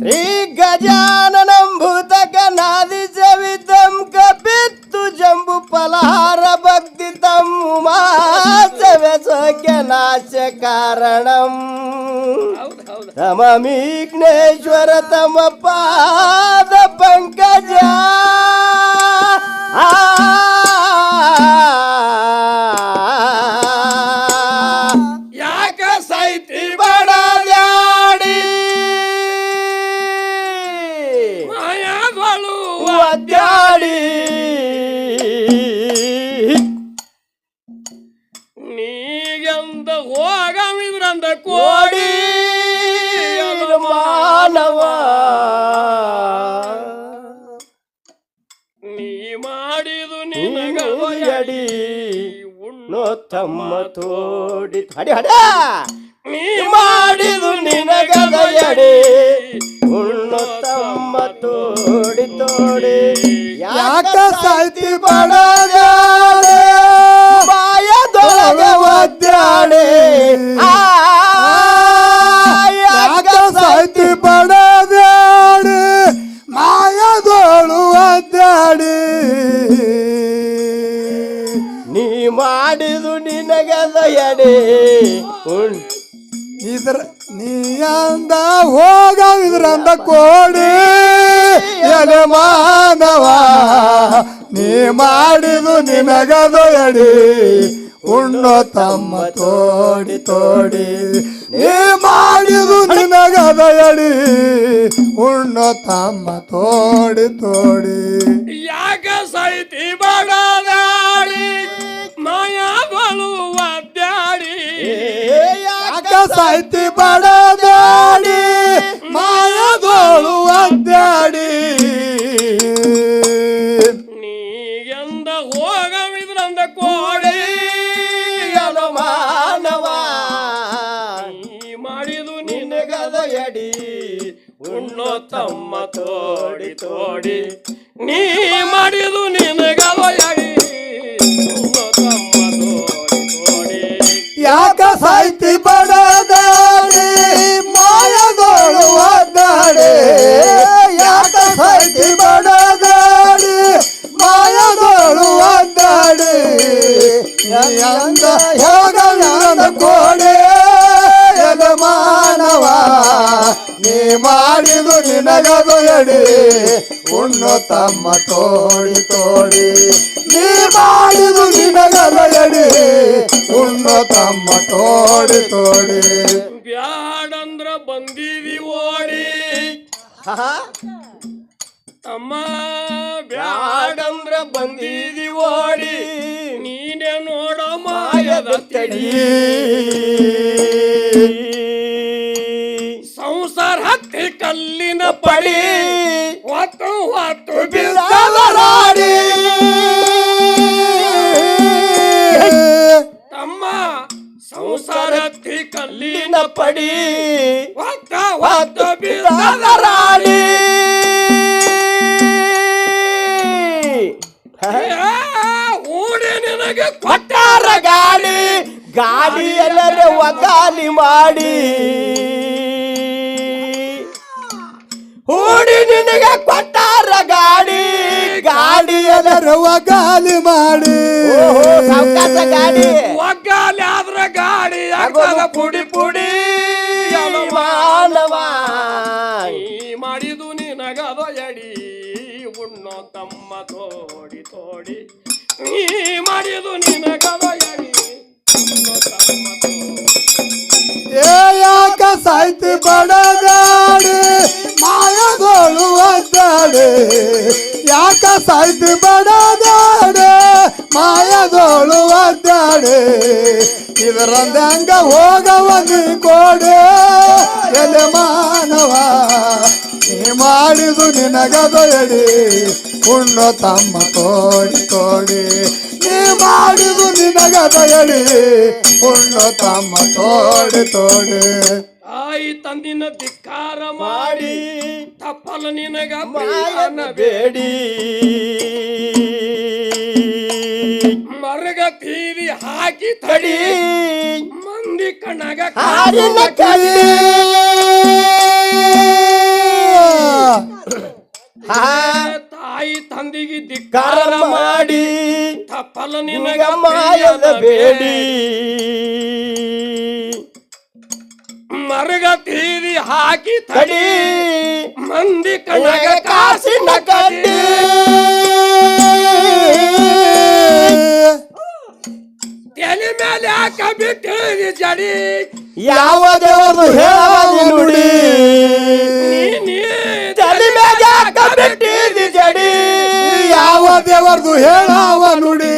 శ్రీ గజానంభూతక నాది చవితం కపిత్తు జంబు పలహార భక్తి తమ్మాశోక్య కారణం తమ మీఘ్నేశ్వర తమ పాద పంకజా ತೋಡಿ ಹಡಿ ಹಡ ನೀ ಮಾಡಿದು ನಿನಗದಯಡಿ ಉಣ್ಣು ತಮ್ಮ ತೋಡಿ ತೋಡಿ. ಯಾಕ ಸಾಯ್ತಿ ಬಡದಾಡೆ ಬಾಯದೊಳಗೆ ಒದ್ದಾಡೆ. ಆ, ಮಾಡಿದು ನಿನಗದಯಡಿ ಉಣ್ ಇದ್ರ ನೀಯಂದ ಹೋಗ ಇದ್ರಂದ ಕೋಡಿ. ಎಲೆ ಮಾನವ ನೀ ಮಾಡಿದು ನಿನಗದು ಎಡಿ. ಉಣ್ಣೋ ತಮ್ಮ ತೋಡಿ ತೋಡಿ. ನೀ ಮಾಡಿದು ನಿನಗದ ಎಡಿ. ಉಣ್ಣೋ ತಮ್ಮ ತೋಡಿ ತೋಡಿ. ಯಾಕ ಸಾಯ್ತಿ ಬಡದಾಡಿ ಯಾಕ ಸಾಯ್ತಿ ಉಣ್ಣು ತಮ್ಮ ತೋಡಿ ತೋಡಿ. ನೀ ಮಾಡಿದು ನಿನಗಲಯಡಿ ಉಣ್ಣು ತಮ್ಮ ತೋಡಿ ತೋಡಿ. ಬ್ಯಾಡಂದ್ರ ಬಂದಿದಿ ಓಡಿ. ತಮ್ಮ ಬ್ಯಾಡ ಬ್ಯಾಡಂದ್ರ ಬಂದಿದಿ ಓಡಿ. ನೀನೆ ನೋಡೋ ಮಾಯದ ತಡಿ ಸಂಸಾರ ಹತ್ತಿ ಕಲ್ಲಿನ ಪಡಿ ಹೊತ್ತು ಹೊತ್ತು ಬಿದ್ದವರಾಡಿ ತಮ್ಮ ಸಂಸಾರ ಕಲ್ಲಿನ ಪಡಿ. ಹೊತ್ತ ಹೊತ್ತು ಬಿದ್ದದ ಓಡಿ ನಿನಗೆ ಕೊಟ್ಟಾರ ಗಾಡಿ ಗಾಡಿ ಎಲ್ಲರೆ ಒಗಾಲಿ ಮಾಡಿ. ನಿನಗೆ ಕೊಟ್ಟಾರ ಗಾಡಿ. ಗಾಡಿ ಎಲ್ಲ ರವ ಗಾಲಿ ಮಾಡಿ ಸಾವ್ಕಾಸ ಗಾಡಿ. ಒಗ್ಗಾಲಿ ಆದ್ರ ಗಾಡಿ ಆಗ್ತದ ಪುಡಿ ಪುಡಿ. ಮಾನವ. ಈ ಮಾಡಿದು ನಿನಗದ ಎಡಿ. ಉಣ್ಣೋ ತಮ್ಮ ತೋಡಿ ತೋಡಿ. ಈ ಮಾಡಿದು ನಿನಗದ ಎಡಿ. ಉಣ್ಣೋ ತಮ್ಮ ತೋಡಿ. ಏ ಯಾಕ ಸಾಯ್ತಿ ಇದರಂದ ಹೋಗವ ನೀ ಕೋಡೆ. ಎಲೆ ಮಾನವ ನೀ ಮಾಡಿದು ನಿನಗ ಉಣ್ಣು ತಮ್ಮ ತೋಡಿ ಕೋಡಿ. ನೀ ಮಾಡಿದು ನಿನಗ ಉಣ್ಣು ತಮ್ಮ ತೋಡಿ ತೋಡಿ ತಾಯಿ ತಂದಿನ ಧಿಕ್ಕಾರ ಮಾಡಿ ತಪ್ಪಲು ನಿನಗ ಬೇಡಿ. ಕಣ್ಣಾಗ ತೀರಿ ಹಾಕಿ ತಡಿ. ಮಂದಿ ಕಣ್ಣಾಗ ಕಾರಿನ ಕಡಿ ತಾಯಿ ತಂದಿಗೆ ದಿಕ್ಕಾರ ಮಾಡಿ. ತಪ್ಪಲ ನಿನಗ ಮಾಯದ ಬೇಡಿ. ಮರಗ ತೀರಿ ಹಾಕಿ ತಡಿ. ಮಂದಿ ಕಣಗ ಕಾಸಿನ ಕಟ್ಟಿ. ಮೇಲೆ ಹಾಕ ಬಿಟ್ಟಿರಿ ಜಡಿ. ಯಾವ ದೇವರು ಹೇಳವದಿ ನುಡಿ. ತಲೆ ಮೇಲೆ ಹಾಕ ಬಿಟ್ಟಿದಿ ಜಡಿ. ಯಾವ ದೇವರದು ಹೇಳವ ನುಡಿ.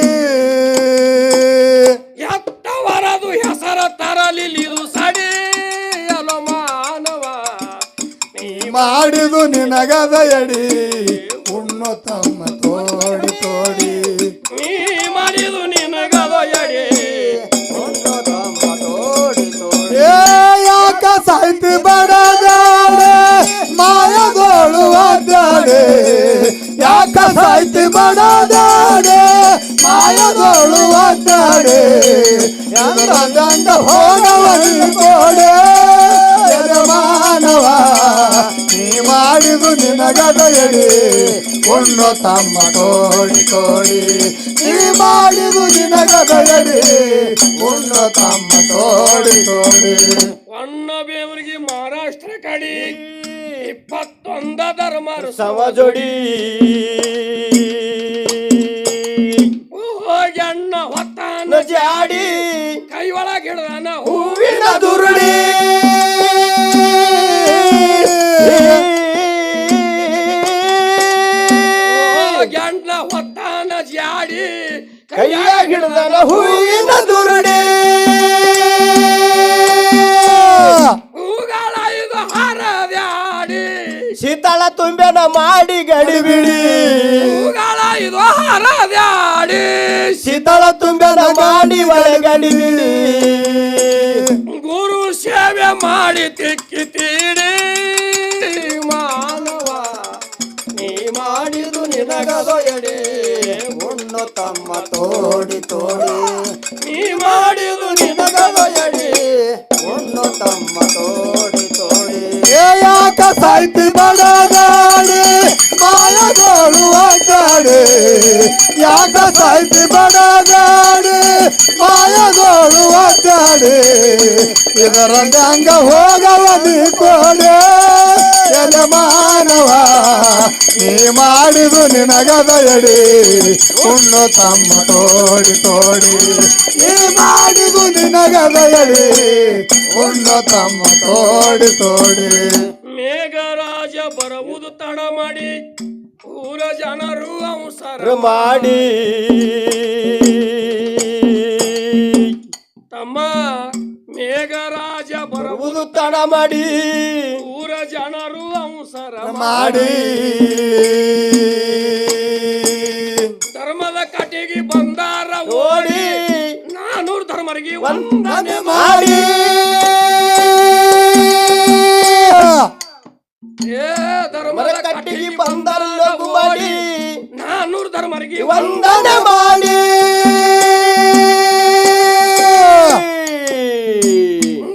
ಎತ್ತವರದು ಹೆಸರ ತರಲಿಲಿದು ಸಡಿ ಅಲೋ ಮಾನವ ನೀ ಮಾಡಿದು ನಿನಗದ ಎಡಿ. ಸಾಯ್ತಿ ಬಡದಾಡೆ ಮಾಯದೋಳು ಒದ್ದಾಡೆ. ಗಂಡ ಹೋಗವಲ್ಲಿ ಕೋಡೆ ಮಾನವ ನೀ ಮಾಡಿದು ನಿನಗದೆಯಡಿ ಒಂದು ತಮ್ಮ ತೋಡಿ ಕೋಡಿ. ನೀ ಮಾಡಿದು ನಿನಗದೆಯಡಿ ಒಂದು ತಮ್ಮ ತೋಡಿ ತೋಡಿ ಅಣ್ಣ ಬೇವರಿಗೆ ಮಹಾರಾಷ್ಟ್ರ ಕಡಿ. ಇಪ್ಪತ್ತೊಂದ ಧರ್ಮ ಸಮ ಜೋಡಿ. ಹೋಗಣ್ಣ ಹೊತ್ತಾನ ಜಾಡಿ ಕೈ ಒಳಗೆ ಹಿಡ್ದಾನ ಹೂವಿನ ದುರುಡಿ. ಹೋಗಣ್ಣ ಹೊತ್ತಾನ ಜಾಡಿ ಕೈಯ ಹಿಡ್ದಾನ ಹೂವಿನ ದುರುಡಿ. ಮಾಡಿ ಗಡಿಬಿಡಿ. ಇದು ಹಾರದ್ಯಾಡಿ ಶೀತಳ ತುಂಬ್ಯಾನ ಮಾಡಿ ಒಳಗಡಿಬಿಡಿ ಗುರು ಸೇವೆ ಮಾಡಿ ತಿಕ್ಕಿ ತೀಡಿ. ಮಾನವ ನೀ ಮಾಡಿದು ನಿನಗದೋ ಎಡೆ. ಉಣ್ಣು ತಮ್ಮ ತೋಡಿ ತೋಡಿ. ನೀ ಮಾಡಿದು ನಿನಗದೋ ಎಡೆ. ಉಣ್ಣು ತಮ್ಮ ತೋಡಿ ತೋಡಿ. ಏ ಯಾಕ ಸಾಯ್ತಿ ಬಡದಾಡಿ ಯಾಕ ಸಾಯ್ತಿ ಬಡದಾಡಿ, ಮಾಯದೋಳು ಒದ್ದಾಡೆ ಇದರ ಗಂಗ ನೀ ಕೋಡೆ. ಎಲೆ ಮಾನವ, ನೀ ಮಾಡಿದು ನಿನಗದಯಡಿ ಉಣ್ಣು ತಮ್ಮ ತೋಡಿ ತೋಡಿ. ನೀ ಮಾಡಿದು ನಿನಗದಯಡಿ ಉಣ್ಣು ತಮ್ಮ ತೋಡಿ ತೋಡಿ. ಮೇಘರಾಜ ಬರುವುದು ತಡ ಮಾಡಿ. ಊರ ಜನರು ಅವಸರ ಮಾಡಿ. ತಮ್ಮ ಮೇಘರಾಜ ಬರುವುದು ತಡ ಮಾಡಿ. ಊರ ಜನರು ಅವಸರ ಮಾಡಿ. ಧರ್ಮದ ಕಟ್ಟಿಗೆ ಬಂದಾರ ಓಡಿ. ನಾನೂರು ಧರ್ಮರಿಗೆ ವಂದನೆ ವಂದನೆ ಮಾಡಿ. ಏ ಧರ್ಮದ ಕಟ್ಟಿಗೆ ಬಂದಾರ. ಮಾಡಿ. ನಾನೂರು ಧರ್ಮರಿಗೆ ವಂದನೆ ಮಾಡಿ.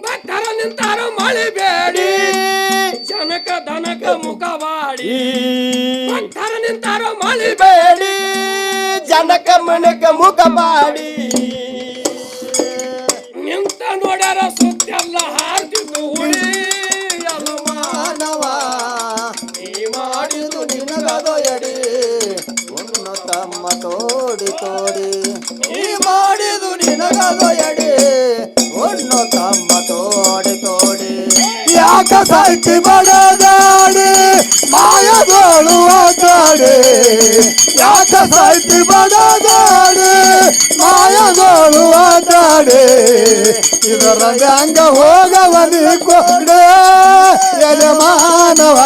ಭಕ್ತರ ನಿಂತಾರ ಮಳೆ ಬೇಡಿ. ಜನಕ ದನಕ ಮುಖವಾಡಿ ಭಕ್ತರ ನಿಂತಾರ ಮಳೆ ಬೇಡಿ. ಜನಕ ಮನಕ ಮುಖ ಮಾಡಿ. ನಿಂತ ನೋಡ್ಯಾರ ಯಾಕ ಸಾಯ್ತಿ ಬಡದಾಡಿ ಮಾಯದೋಳು ಒದ್ದಾಡೆ ಯಾಕ ಸಾಯ್ತಿ ಬಡದಾಡಿ ಮಾಯದೋಳು ಒದ್ದಾಡೆ ಇದರ ಹಂಗ ಹೋಗವನಿ ಕೊಡೆ, ಎಲೆ ಮಾನವ,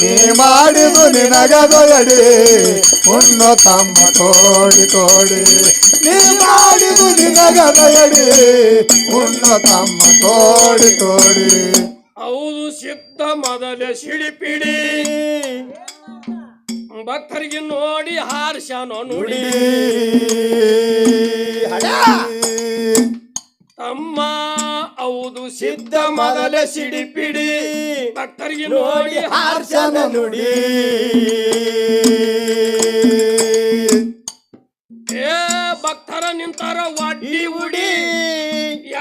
ನೀ ಮಾಡಿದು ನಿನಗದು ಉಣ್ಣು ತಮ್ಮ ಕೋಡಿ ಕೋಡಿ. ನೀ ಮಾಡಿದು ನಿನಗದ ಉಣ್ಣು ತಮ್ಮ ತೋಡಿ ತೋಡಿ ಹೌದು ಸಿದ್ಧ ಮೊದಲ ಸಿಡಿಪಿಡಿ. ಭಕ್ತರಿಗೆ ನೋಡಿ ಹಾರ್ಷಾನೋ ನುಡಿ. ತಮ್ಮ ಹೌದು ಸಿದ್ಧ ಮೊದಲ ಸಿಡಿಪಿಡಿ. ಭಕ್ತರಿಗೆ ನೋಡಿ ಹಾರ್ಷಾನ ನುಡಿ. ಏ ಭಕ್ತರ ನಿಂತಾರ ವಾಡಿ ಉಡಿ.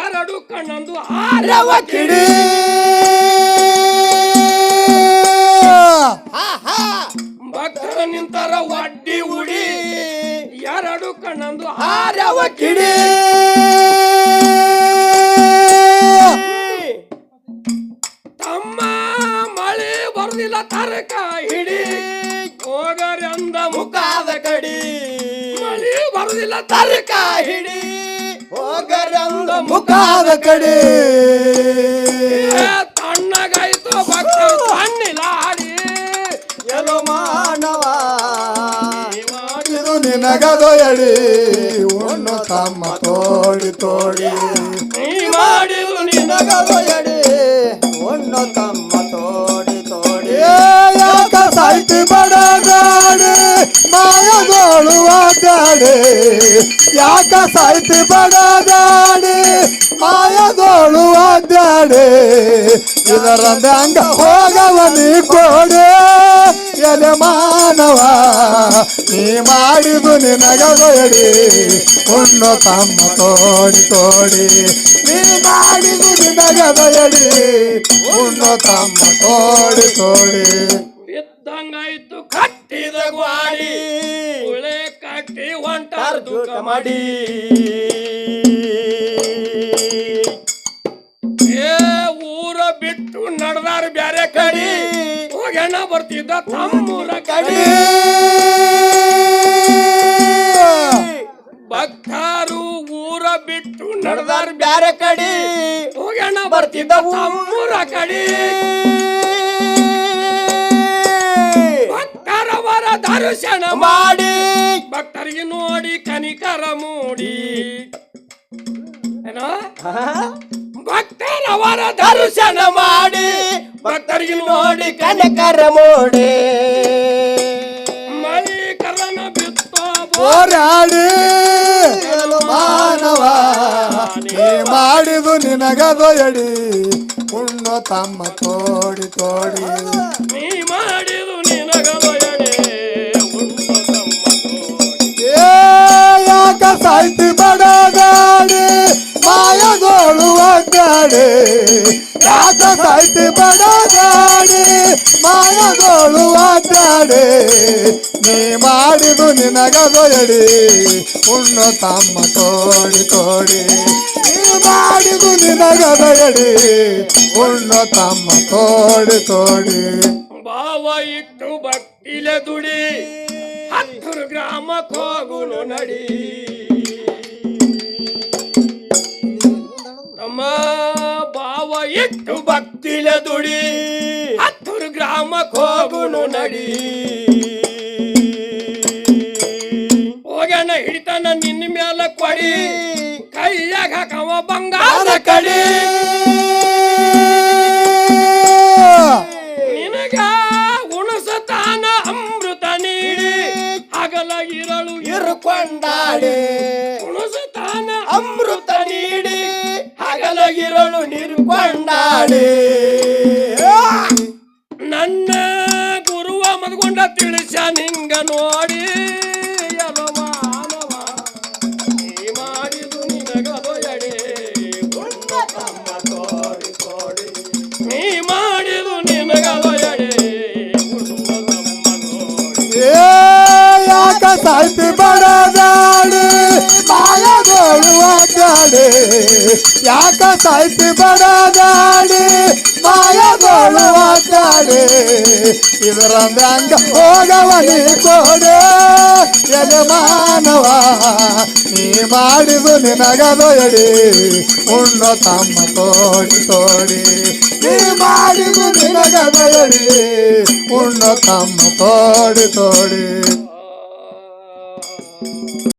ಎರಡು ಕಣ್ಣಂದು ಆರವ ಕಿಡಿ. ಕಣ್ಣಂದು ಆರವ ಕಿಡಿ. ತಮ್ಮ ಮಳೆ ಬರ್ದಿಲ್ಲ ತರಕ ಹಿಡಿ. ಹೋಗರಿ ಅಂದ ಮುಖ ಮುಖಾದ ಕಡಿ. ಮಳೆ ಬರ್ದಿಲ್ಲ ತರಕ ಹಿಡಿ. ಹೋಗರೆಂದ ಮುಖಾದ ಕಡೆ. ಇದು ನಿನಗದೊಯಡಿ ಉಣ್ಣು ತಮ್ಮ ತೋಡಿ ತೋಡಿ. ನೀ ಮಾಡಿದು ನಿನ್ನ ಬಡಗಾಡಿ ಮಾಯದೋಳು ಆದಾಡಿ ಯಾಕ ಸಾಯ್ತಿ ಬಡಗಾಡಿ ಮಾಯದೋಳು ಆದಾಡಿ ಇದರ ಮ್ಯಾಂಗ ಹೋಗವ ನೀ ಕೋಡೆ. ಎಲೆ ಮಾನವ, ನೀ ಮಾಡಿದು ನಿನಗದೊಯಡಿ ಉಣ್ಣು ತಮ್ಮ ತೋಡಿ ತೋಡಿ. ನೀ ಮಾಡಿದು ನಿನಗದೊಯಡಿ ಉಣ್ಣು ತಮ್ಮ ತೋಡಿ ತೋಡಿ. ಬಿದ್ದಂಗಾಯ್ತು ಕಟ್ಟಿದ ಗ್ವಾಡಿ. ಉಳೆ ಕಟ್ಟಿ ಹೊಂಟಾರ ದುಃಖ ಮಾಡಿ ಏ ಊರ ಬಿಟ್ಟು ನಡೆದಾರ ಬ್ಯಾರೆ ಕಡಿ. ಹೋಗಣ ಬರ್ತಿದ್ದ ತಮ್ಮೂರ ಕಡಿ. ಭಕ್ತರು ಊರ ಬಿಟ್ಟು ನಡೆದಾರ ಬ್ಯಾರೆ ಕಡಿ. ಹೋಗಣ ಬರ್ತಿದ್ದ ತಮ್ಮೂರ ಕಡಿ. ದರ್ಶನ ಮಾಡಿ. ಭಕ್ತರಿಗೆ ನೋಡಿ ಕನಿಕರ ಮೂಡಿ. ಏನೋ? ಭಕ್ತರವರ ದರ್ಶನ ಮಾಡಿ. ಭಕ್ತರಿಗೆ ನೋಡಿ ಕನಕರ ಮೂಡಿ. ಮಳಿ ಕರನ ಬಿತ್ತೋ ಹೋರಾಡಿ. ಮಾನವ ನೀ ಮಾಡಿದು ನಿನಗದೊಯಡಿ ಉಣ್ಣ ತಮ್ಮ ತೋಡಿ ತೋಡಿ. ನೀ ಮಾಡಿದು ನಿನಗಲೊಯಡೆ ಸಾಯ್ತಿ ಬಡಗಾಡಿ ಮಾಯಗೋಳು ಅಂಗಡಿ ಯಾಕ ಸಾಯ್ತಿ ಬಡಗಾಡಿ ಮಾಯಗೋಳು ಅಂಗಡಿ ನೀ ಮಾಡಿದು ನಿನಗದೊಯಡಿ ಉಣ್ಣು ತಮ್ಮ ತೋಡಿ ತೋಡಿ ನೀ ಮಾಡಿದು ನಿನಗದೊಯಡಿ ಉಣ್ಣು ತಮ್ಮ ತೋಡಿ ತೋಡಿ ಭಾವ ಇಟ್ಟು ಭಕ್ತಿಲೆ ದುಡಿ, ಹತ್ತರು ಗ್ರಾಮ ಹೋಗುನು ನಡಿ. ನಮ್ಮ ಭಾವ ಇಟ್ಟು ಭಕ್ತಿಲ ದುಡಿ ಹತ್ತುರ್ ಗ್ರಾಮಕ್ಕೆ ಹೋಗುನು ನಡಿ. ಹೋಗ್ಯಾನ ಹಿಡಿತಾನ ನಿನ್ನ ಮ್ಯಾಲ ಕೊಡಿ ಕೈಯಾಗ ಹಾಕವ ಬಂಗಾರ ಕಡಿ. ನಿನಗ ಉಣಸತಾನ ಅಮೃತ ನೀಡಿ ಹಗಲ ಇರಳು ಇರುಕೊಂಡಾಡಿ. ಉಣಸತಾನ ಅಮೃತ ನೀಡಿ. நீர் கொண்டாடு ಅಡ್ಡಾಡಿ ಯಾಕ ಸಾಯ್ತಿ ಬಡದಾಡಿ ಮಾಯಗೋಳು ಅಡ್ಡಾಡಿ ಇದರ ಮ್ಯಾಂಗ ಹೋಗವನಿ ಕೊಡೆ ಎಲೆ ಮಾನವ ನೀ ಮಾಡಿದು ನಿನಗದೊಯಡಿ ಉಣ್ಣು ತಮ್ಮ ತೋಡಿ ತೋಡಿ ನೀ ಮಾಡಿದು ನಿನಗದೊಯಡಿ ಉಣ್ಣು ತಮ್ಮ ತೋಡಿ ತೋಡಿ